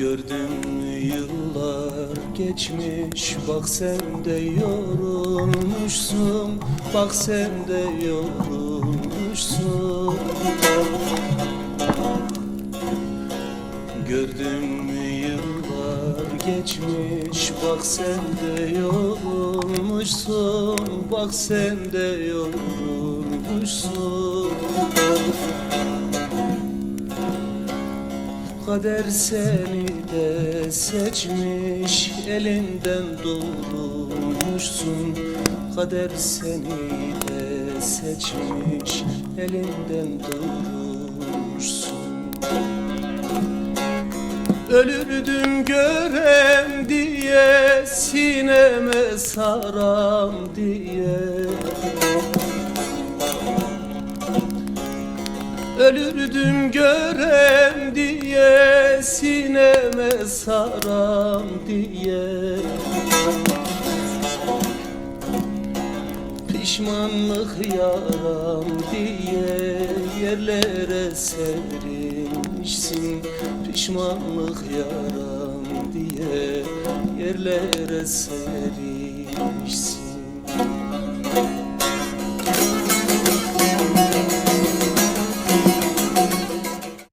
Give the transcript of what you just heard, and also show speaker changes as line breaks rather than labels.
Gördüm yıllar geçmiş Bak sen de yorulmuşsun Bak sen de yorulmuşsun. Gördüm yıllar geçmiş Bak sen de yorulmuşsun Bak sen de yorulmuşsun Kader seni de seçmiş Elinden doğrulmuşsun Kader seni de seçmiş Elinden doğrulmuşsun Ölürdüm görem diye Sineme saram diye. Ölürdüm görem Sineme saram diye. Pişmanlık yaram diye. Yerlere serilmişsin Pişmanlık yaram diye. Yerlere serilmişsin